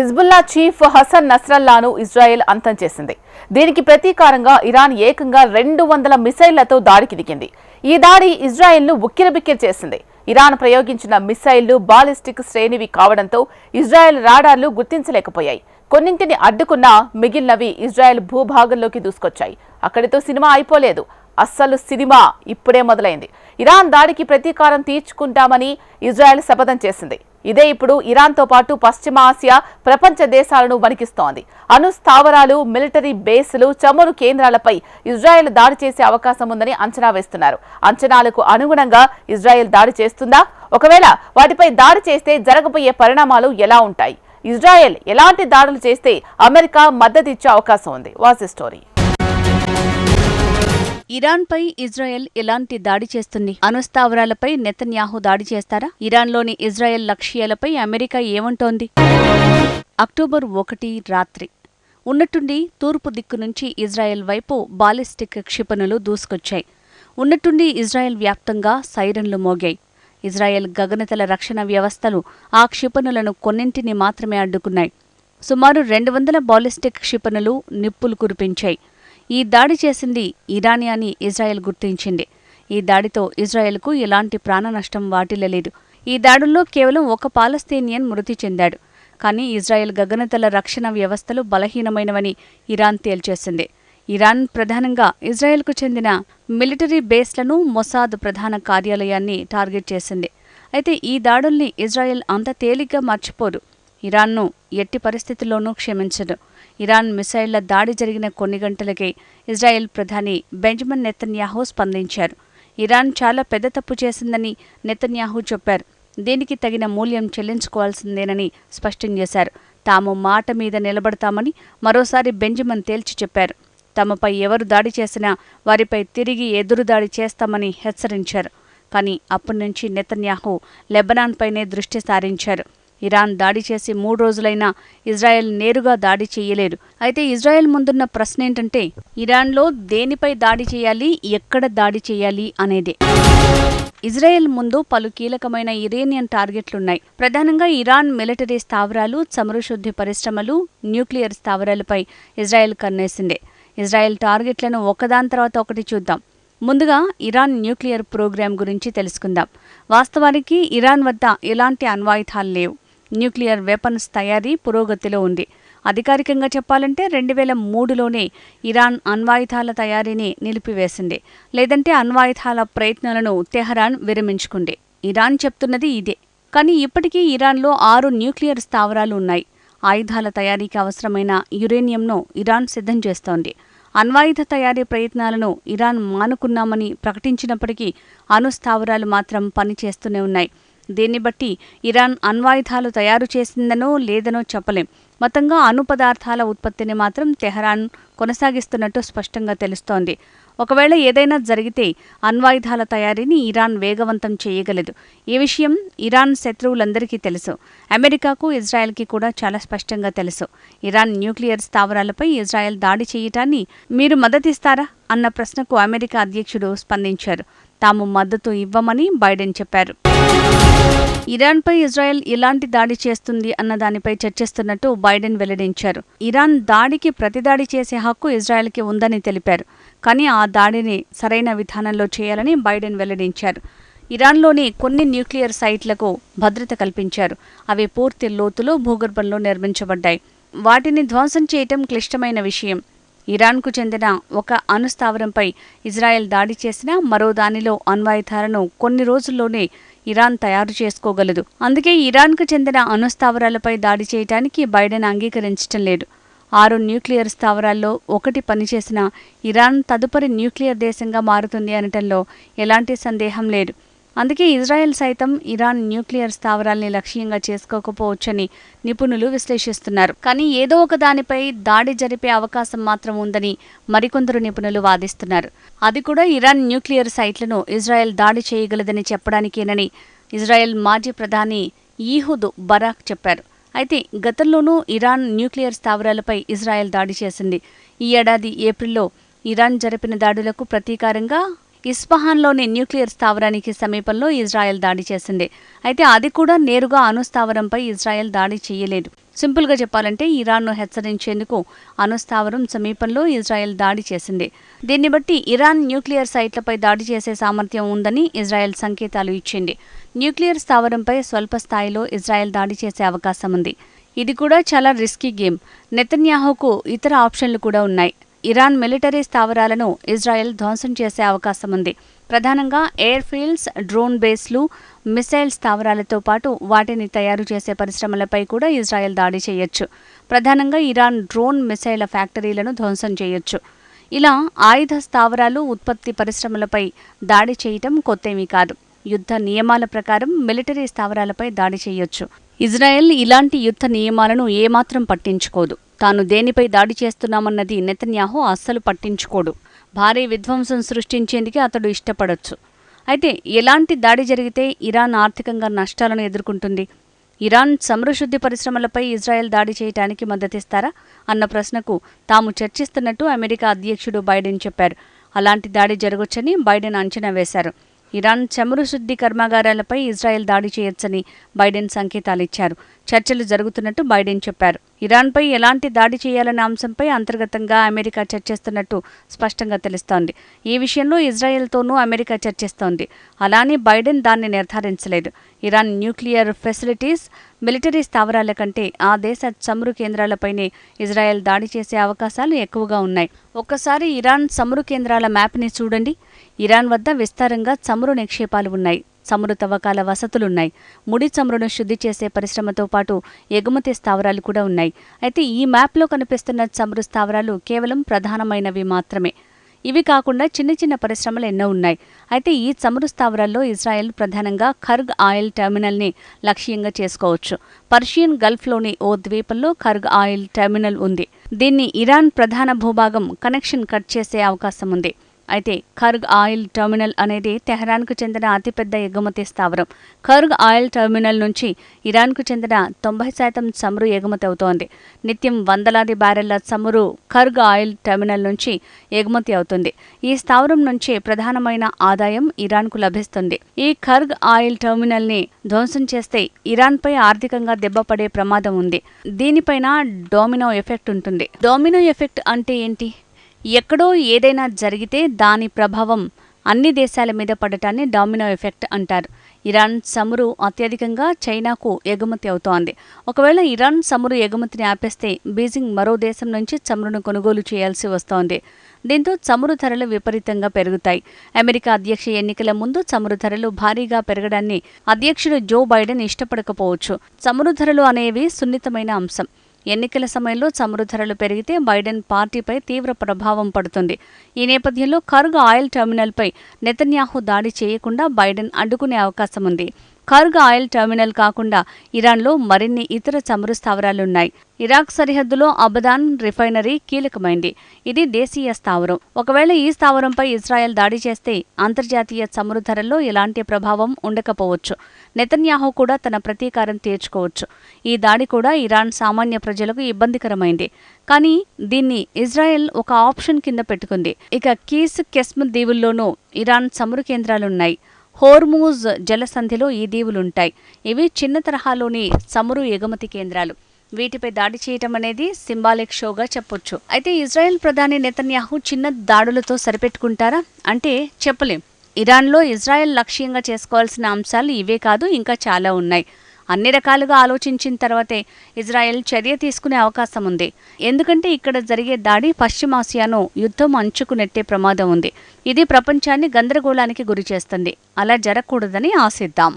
Hezbollah chief Hassan నస్రల్లాను Israel అంతం చేసింది. దీనికి ప్రతీకారంగా ఇరాన్ ఏకంగా రెండు వందల మిసైళ్ళతో దాడికి దిగింది ఈ దాడి ఇజ్రాయెల్ను ఉక్కిరిబిక్కిరి చేసింది. ఇరాన్ ప్రయోగించిన మిసైళ్ళు బాలిస్టిక్ శ్రేణివి కావడంతో ఇజ్రాయెల్ రాడార్లు గుర్తించలేకపోయాయి. కొన్నింటిని అడ్డుకున్నా మిగిలినవి ఇజ్రాయెల్ భూభాగంలోకి దూసుకొచ్చాయి. అక్కడితో సినిమా అయిపోలేదు. అస్సలు సినిమా ఇప్పుడే మొదలైంది. ఇరాన్ దాడికి ప్రతీకారం తీర్చుకుంటామని ఇజ్రాయెల్ శపథం చేసింది. ఇదే ఇప్పుడు ఇరాన్తో పాటు పశ్చిమ ఆసియా ప్రపంచ దేశాలను వణికిస్తోంది. అణు స్థావరాలు మిలిటరీ బేసులు చమురు కేంద్రాలపై ఇజ్రాయెల్ దాడి చేసే అవకాశం ఉందని అంచనా వేస్తున్నారు. అంచనాలకు అనుగుణంగా ఇజ్రాయెల్ దాడి చేస్తుందా? ఒకవేళ వాటిపై దాడి చేస్తే జరగబోయే పరిణామాలు ఎలా ఉంటాయి? ఇజ్రాయెల్ ఎలాంటి దాడులు చేస్తే అమెరికా మద్దతిచ్చే అవకాశం ఉంది. వాసి స్టోరీ. ఇరాన్పై ఇజ్రాయెల్ ఎలాంటి దాడి చేస్తుంది? అణుస్థావరాలపై నెతన్యాహు దాడి చేస్తారా? ఇరాన్లోని ఇజ్రాయెల్ లక్ష్యాలపై అమెరికా ఏమంటోంది? అక్టోబర్ ఒకటి రాత్రి. ఉన్నట్టుండి తూర్పు దిక్కు నుంచి ఇజ్రాయెల్ వైపు బాలిస్టిక్ క్షిపణులు దూసుకొచ్చాయి. ఉన్నట్టుండి ఇజ్రాయెల్ వ్యాప్తంగా సైరన్లు మోగాయి. ఇజ్రాయెల్ గగనతల రక్షణ వ్యవస్థలు ఆ క్షిపణులను కొన్నింటిని మాత్రమే అడ్డుకున్నాయి. సుమారు రెండు వందల బాలిస్టిక్ క్షిపణులు నిప్పులు కురిపించాయి. ఈ దాడి చేసింది ఇరానీ అని ఇజ్రాయెల్ గుర్తించింది. ఈ దాడితో ఇజ్రాయెల్కు ఎలాంటి ప్రాణనష్టం వాటిల్లలేదు. ఈ దాడుల్లో కేవలం ఒక పాలస్తీనియన్ మృతి చెందాడు. కానీ ఇజ్రాయెల్ గగనతల రక్షణ వ్యవస్థలు బలహీనమైనవని ఇరాన్ తేల్చేసింది. ఇరాన్ ప్రధానంగా ఇజ్రాయెల్కు చెందిన మిలిటరీ బేస్లను మొసాద్ ప్రధాన కార్యాలయాన్ని టార్గెట్ చేసింది. అయితే ఈ దాడుల్ని ఇజ్రాయెల్ అంత తేలిగ్గా మర్చిపోదు. ఇరాన్ను ఎట్టి పరిస్థితుల్లోనూ క్షమించదు. ఇరాన్ మిసైళ్ళ దాడి జరిగిన కొన్ని గంటలకే ఇజ్రాయెల్ ప్రధాని బెంజమిన్ నెతన్యాహు స్పందించారు. ఇరాన్ చాలా పెద్ద తప్పు చేసిందని నెతన్యాహు చెప్పారు. దీనికి తగిన మూల్యం చెల్లించుకోవాల్సిందేనని స్పష్టం చేశారు. తాము మాట మీద నిలబడతామని మరోసారి బెంజమిన్ తేల్చి చెప్పారు. తమపై ఎవరు దాడి చేసినా వారిపై తిరిగి ఎదురుదాడి చేస్తామని హెచ్చరించారు. కానీ అప్పటి నుంచి నెతన్యాహు లెబనాన్పైనే దృష్టి సారించారు. ఇరాన్ దాడి చేసి మూడు రోజులైనా ఇజ్రాయెల్ నేరుగా దాడి చేయలేదు. అయితే ఇజ్రాయెల్ ముందున్న ప్రశ్న ఏంటంటే ఇరాన్లో దేనిపై దాడి చేయాలి ఎక్కడ దాడి చేయాలి అనేదే. ఇజ్రాయెల్ ముందు పలు కీలకమైన ఇరేనియన్ టార్గెట్లున్నాయి. ప్రధానంగా ఇరాన్ మిలిటరీ స్థావరాలు చమురు శుద్ధి పరిశ్రమలు న్యూక్లియర్ స్థావరాలపై ఇజ్రాయెల్ కన్నేసిందే. ఇజ్రాయెల్ టార్గెట్లను ఒకదాని తర్వాత ఒకటి చూద్దాం. ముందుగా ఇరాన్ న్యూక్లియర్ ప్రోగ్రాం గురించి తెలుసుకుందాం. వాస్తవానికి ఇరాన్ వద్ద ఎలాంటి అణ్వాయుధాలు లేవు. న్యూక్లియర్ వెపన్స్ తయారీ పురోగతిలో ఉంది. అధికారికంగా చెప్పాలంటే రెండు వేల మూడులోనే ఇరాన్ అణ్వాయుధాల తయారీని నిలిపివేసింది. లేదంటే అణ్వాయుధాల ప్రయత్నాలను తెహరాన్ విరమించుకుంది. ఇరాన్ చెప్తున్నది ఇదే. కానీ ఇప్పటికీ ఇరాన్లో ఆరు న్యూక్లియర్ స్థావరాలు ఉన్నాయి. ఆయుధాల తయారీకి అవసరమైన యురేనియంను ఇరాన్ సిద్ధం చేస్తోంది. అణ్వాయుధ తయారీ ప్రయత్నాలను ఇరాన్ మానుకున్నామని ప్రకటించినప్పటికీ అణు స్థావరాలు మాత్రం పనిచేస్తూనే ఉన్నాయి. దీన్ని బట్టి ఇరాన్ అణ్వాయుధాలు తయారు చేసిందనో లేదనో చెప్పలేం. మొత్తంగా అణు పదార్థాల ఉత్పత్తిని మాత్రం తెహరాన్ కొనసాగిస్తున్నట్టు స్పష్టంగా తెలుస్తోంది. ఒకవేళ ఏదైనా జరిగితే అణ్వాయుధాల తయారీని ఇరాన్ వేగవంతం చేయగలదు. ఈ విషయం ఇరాన్ శత్రువులందరికీ తెలుసు. అమెరికాకు ఇజ్రాయెల్కి కూడా చాలా స్పష్టంగా తెలుసు. ఇరాన్ న్యూక్లియర్ స్థావరాలపై ఇజ్రాయెల్ దాడి చేయటాన్ని మీరు మద్దతిస్తారా? అన్న ప్రశ్నకు అమెరికా అధ్యక్షుడు స్పందించారు. తాము మద్దతు ఇవ్వమని బైడెన్ చెప్పారు. ఇరాన్పై ఇజ్రాయెల్ ఇలాంటి దాడి చేస్తుంది అన్న దానిపై చర్చిస్తున్నట్టు బైడెన్ వెల్లడించారు. ఇరాన్ దాడికి ప్రతిదాడి చేసే హక్కు ఇజ్రాయెల్కి ఉందని తెలిపారు. కానీ ఆ దాడిని సరైన విధానంలో చేయాలని బైడెన్ వెల్లడించారు. ఇరాన్లోని కొన్ని న్యూక్లియర్ సైట్లకు భద్రత కల్పించారు. అవి పూర్తి లోతులో భూగర్భంలో నిర్మించబడ్డాయి. వాటిని ధ్వంసం చేయటం క్లిష్టమైన విషయం. ఇరాన్కు చెందిన ఒక అణుస్థావరంపై ఇజ్రాయెల్ దాడి చేసినా మరో దానిలో అణ్వాయుధాలను కొన్ని రోజుల్లోనే ఇరాన్ తయారు చేసుకోగలదు. అందుకే ఇరాన్కు చెందిన అణుస్థావరాలపై దాడి చేయడానికి బైడెన్ అంగీకరించటం లేదు. ఆరు న్యూక్లియర్ స్థావరాల్లో ఒకటి పనిచేసిన ఇరాన్ తదుపరి న్యూక్లియర్ దేశంగా మారుతుంది అనటంలో ఎలాంటి సందేహం లేదు. అందుకే ఇజ్రాయెల్ సైతం ఇరాన్ న్యూక్లియర్ స్థావరాల్ని లక్ష్యంగా చేసుకోకపోవచ్చని నిపుణులు విశ్లేషిస్తున్నారు. కానీ ఏదో ఒక దానిపై దాడి జరిపే అవకాశం మాత్రం ఉందని మరికొందరు నిపుణులు వాదిస్తున్నారు. అది కూడా ఇరాన్ న్యూక్లియర్ సైట్లను ఇజ్రాయెల్ దాడి చేయగలదని చెప్పడానికేనని ఇజ్రాయెల్ మాజీ ప్రధాని ఈహుద్ బరాక్ చెప్పారు. అయితే గతంలోనూ ఇరాన్ న్యూక్లియర్ స్థావరాలపై ఇజ్రాయెల్ దాడి చేసింది. ఈ ఏడాది ఏప్రిల్లో ఇరాన్ జరిపిన దాడులకు ప్రతీకారంగా ఇస్ఫహాన్లోని న్యూక్లియర్ స్థావరానికి సమీపంలో ఇజ్రాయెల్ దాడి చేసింది. అయితే అది కూడా నేరుగా అణుస్థావరంపై ఇజ్రాయెల్ దాడి చేయలేదు. సింపుల్గా చెప్పాలంటే ఇరాన్ను హెచ్చరించేందుకు అణుస్థావరం సమీపంలో ఇజ్రాయెల్ దాడి చేసింది. దీన్ని బట్టి ఇరాన్ న్యూక్లియర్ సైట్లపై దాడి చేసే సామర్థ్యం ఉందని ఇజ్రాయెల్ సంకేతాలు ఇచ్చింది. న్యూక్లియర్ స్థావరంపై స్వల్ప స్థాయిలో ఇజ్రాయెల్ దాడి చేసే అవకాశం ఉంది. ఇది కూడా చాలా రిస్కీ గేమ్. నెతన్యాహుకు ఇతర ఆప్షన్లు కూడా ఉన్నాయి. ఇరాన్ మిలిటరీ స్థావరాలను ఇజ్రాయెల్ ధ్వంసం చేసే అవకాశం ఉంది ప్రధానంగా ఎయిర్ ఫీల్డ్స్ డ్రోన్ బేస్లు మిసైల్ స్థావరాలతో పాటు వాటిని తయారు చేసే పరిశ్రమలపై కూడా ఇజ్రాయెల్ దాడి చేయొచ్చు. ప్రధానంగా ఇరాన్ డ్రోన్ మిసైళ్ళ ఫ్యాక్టరీలను ధ్వంసం చేయొచ్చు. ఇలా ఆయుధ స్థావరాలు ఉత్పత్తి పరిశ్రమలపై దాడి చేయటం కొత్తేమీ కాదు. యుద్ధ నియమాల ప్రకారం మిలిటరీ స్థావరాలపై దాడి చేయొచ్చు. ఇజ్రాయెల్ ఇలాంటి యుద్ధ నియమాలను ఏమాత్రం పట్టించుకోదు. తాను దేనిపై దాడి చేస్తున్నామన్నది నెతన్యాహు అస్సలు పట్టించుకోడు. భారీ విధ్వంసం సృష్టించేందుకే అతడు ఇష్టపడొచ్చు. అయితే ఎలాంటి దాడి జరిగితే ఇరాన్ ఆర్థికంగా నష్టాలను ఎదుర్కొంటుంది? ఇరాన్ సమృశుద్ధి పరిశ్రమలపై ఇజ్రాయెల్ దాడి చేయడానికి మద్దతిస్తారా? అన్న ప్రశ్నకు తాము చర్చిస్తున్నట్టు అమెరికా అధ్యక్షుడు బైడెన్ చెప్పారు. అలాంటి దాడి జరగొచ్చని బైడెన్ అంచనా వేశారు. ఇరాన్ చమురు శుద్ధి కర్మాగారాలపై ఇజ్రాయెల్ దాడి చేయొచ్చని బైడెన్ సంకేతాలిచ్చారు. చర్చలు జరుగుతున్నట్టు బైడెన్ చెప్పారు. ఇరాన్పై ఎలాంటి దాడి చేయాలన్న అంశంపై అంతర్గతంగా అమెరికా చర్చిస్తున్నట్టు స్పష్టంగా తెలుస్తోంది. ఈ విషయంలో ఇజ్రాయెల్తోనూ అమెరికా చర్చిస్తోంది. అలానే బైడెన్ దాన్ని నిర్ధారించలేదు. ఇరాన్ న్యూక్లియర్ ఫెసిలిటీస్ మిలిటరీ స్థావరాల కంటే ఆ దేశ చమురు కేంద్రాలపైనే ఇజ్రాయెల్ దాడి చేసే అవకాశాలు ఎక్కువగా ఉన్నాయి. ఒక్కసారి ఇరాన్ చమురు కేంద్రాల మ్యాప్ని చూడండి. ఇరాన్ వద్ద విస్తారంగా చమురు నిక్షేపాలు ఉన్నాయి. చమురు తవ్వకాల వసతులున్నాయి. ముడి చమురును శుద్ధి చేసే పరిశ్రమతో పాటు ఎగుమతి స్థావరాలు కూడా ఉన్నాయి. అయితే ఈ మ్యాప్లో కనిపిస్తున్న చమురు స్థావరాలు కేవలం ప్రధానమైనవి మాత్రమే. ఇవి కాకుండా చిన్న చిన్న పరిశ్రమలు ఎన్నో ఉన్నాయి. అయితే ఈ చమురు స్థావరాల్లో ఇజ్రాయెల్ ప్రధానంగా ఖర్గ్ ఆయిల్ టెర్మినల్ని లక్ష్యంగా చేసుకోవచ్చు. పర్షియన్ గల్ఫ్లోని ఓ ద్వీపంలో ఖర్గ్ ఆయిల్ టెర్మినల్ ఉంది. దీన్ని ఇరాన్ ప్రధాన భూభాగం కనెక్షన్ కట్ చేసే అవకాశం ఉంది. అయితే ఖర్గ్ ఆయిల్ టెర్మినల్ అనేది తెహరాన్కు చెందిన అతిపెద్ద ఎగుమతి స్థావరం. ఖర్గ్ ఆయిల్ టెర్మినల్ నుంచి ఇరాన్కు చెందిన తొంభై శాతం చమురు ఎగుమతి అవుతోంది నిత్యం వందలాది బ్యారెళ్ళ చమురు ఖర్గ్ ఆయిల్ టెర్మినల్ నుంచి ఎగుమతి అవుతుంది. ఈ స్థావరం నుంచి ప్రధానమైన ఆదాయం ఇరాన్కు లభిస్తుంది. ఈ ఖర్గ్ ఆయిల్ టెర్మినల్ని ధ్వంసం చేస్తే ఇరాన్పై ఆర్థికంగా దెబ్బపడే ప్రమాదం ఉంది. దీనిపైన డోమినో ఎఫెక్ట్ ఉంటుంది. డోమినో ఎఫెక్ట్ అంటే ఏంటి? ఎక్కడో ఏదైనా జరిగితే దాని ప్రభావం అన్ని దేశాల మీద పడటాన్ని డామినో ఎఫెక్ట్ అంటారు. ఇరాన్ చమురు అత్యధికంగా చైనాకు ఎగుమతి అవుతోంది. ఒకవేళ ఇరాన్ చమురు ఎగుమతిని ఆపేస్తే బీజింగ్ మరో దేశం నుంచి చమురును కొనుగోలు చేయాల్సి వస్తోంది. దీంతో చమురు ధరలు విపరీతంగా పెరుగుతాయి. అమెరికా అధ్యక్ష ఎన్నికల ముందు చమురు ధరలు భారీగా పెరగడాన్ని అధ్యక్షుడు జో బైడెన్ ఇష్టపడకపోవచ్చు. చమురు ధరలు అనేవి సున్నితమైన అంశం. ఎన్నికల సమయంలో చమురు ధరలు పెరిగితే బైడెన్ పార్టీపై తీవ్ర ప్రభావం పడుతుంది. ఈ నేపథ్యంలో ఖర్గ్ ఆయిల్ టెర్మినల్పై నెతన్యాహు దాడి చేయకుండా బైడెన్ అడ్డుకునే అవకాశం ఉంది ఖర్గ్ ఆయిల్ టెర్మినల్ కాకుండా ఇరాన్లో మరిన్ని ఇతర చమురు స్థావరాలున్నాయి. ఇరాక్ సరిహద్దులో అబదాన్ రిఫైనరీ కీలకమైంది. ఇది దేశీయ స్థావరం. ఒకవేళ ఈ స్థావరంపై ఇజ్రాయెల్ దాడి చేస్తే అంతర్జాతీయ చమురు ధరల్లో ఎలాంటి ప్రభావం ఉండకపోవచ్చు. నెతన్యాహు కూడా తన ప్రతీకారం తీర్చుకోవచ్చు. ఈ దాడి కూడా ఇరాన్ సామాన్య ప్రజలకు ఇబ్బందికరమైంది. కానీ దీన్ని ఇజ్రాయెల్ ఒక ఆప్షన్ కింద పెట్టుకుంది. ఇక కీస్ కెస్మ్ దీవుల్లోనూ ఇరాన్ చమురు కేంద్రాలున్నాయి. హోర్మూజ్ జలసంధిలో ఈ దీవులుంటాయి. ఇవి చిన్న తరహాలోని చమురు ఎగుమతి కేంద్రాలు. వీటిపై దాడి చేయటం అనేది సింబాలిక్ షోగా చెప్పొచ్చు. అయితే ఇజ్రాయెల్ ప్రధాని నెతన్యాహు చిన్న దాడులతో సరిపెట్టుకుంటారా? అంటే చెప్పలేం. ఇరాన్లో ఇజ్రాయెల్ లక్ష్యంగా చేసుకోవాల్సిన అంశాలు ఇవే కాదు ఇంకా చాలా ఉన్నాయి. అన్ని రకాలుగా ఆలోచించిన తర్వాతే ఇజ్రాయెల్ చర్య తీసుకునే అవకాశం ఉంది. ఎందుకంటే ఇక్కడ జరిగే దాడి పశ్చిమాసియాను యుద్ధం అంచుకు నెట్టే ప్రమాదం ఉంది. ఇది ప్రపంచాన్ని గందరగోళానికి గురి చేస్తుంది. అలా జరగకూడదని ఆశిద్దాం.